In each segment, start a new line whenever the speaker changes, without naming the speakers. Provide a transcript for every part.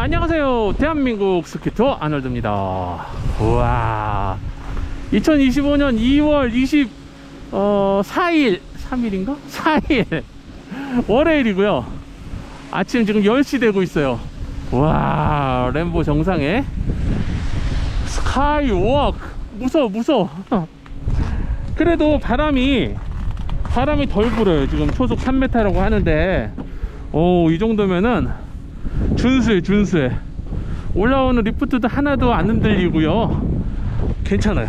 안녕하세요. 대한민국 스키터 아놀드입니다. 우와. 2025년 2월 20 어, 4일 3일인가? 4일. 월요일이고요. 아침 지금 10시 되고 있어요. 와. 램보 정상에 스카이워크. 무서워 무서워. 그래도 바람이 바람이 덜 불어요. 지금 초속 3m라고 하는데. 오 이 정도면은 준수해 준수해. 올라오는 리프트도 하나도 안 흔들리고요. 괜찮아요.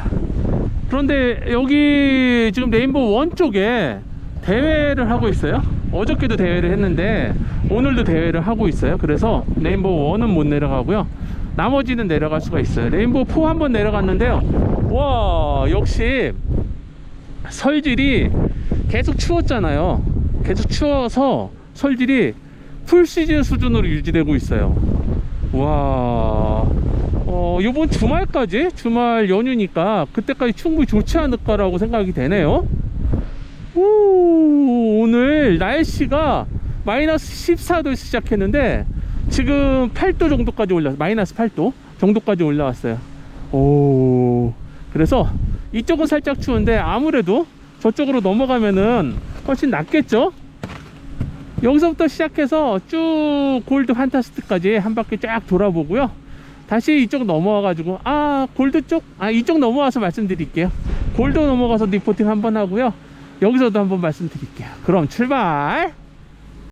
그런데 여기 지금 레인보우 원 쪽에 대회를 하고 있어요. 어저께도 대회를 했는데 오늘도 대회를 하고 있어요. 그래서 레인보우 원은 못 내려가고요. 나머지는 내려갈 수가 있어요. 레인보우 4 한번 내려갔는데요. 와 역시 설질이 계속 추웠잖아요. 계속 추워서 설질이 풀시즌 수준으로 유지되고 있어요. 와. 어, 요번 주말까지? 주말 연휴니까 그때까지 충분히 좋지 않을까라고 생각이 되네요. 오, 오늘 날씨가 마이너스 14도 시작했는데 지금 8도 정도까지 올라 마이너스 8도 정도까지 올라왔어요. 오. 그래서 이쪽은 살짝 추운데 아무래도 저쪽으로 넘어가면은 훨씬 낫겠죠 여기서부터 시작해서 쭉 골드 판타스트까지 한 바퀴 쫙 돌아보고요. 다시 이쪽 넘어와 가지고 아 골드 쪽? 아 이쪽 넘어와서 말씀드릴게요. 골드 넘어가서 리포팅 한번 하고요. 여기서도 한번 말씀드릴게요. 그럼 출발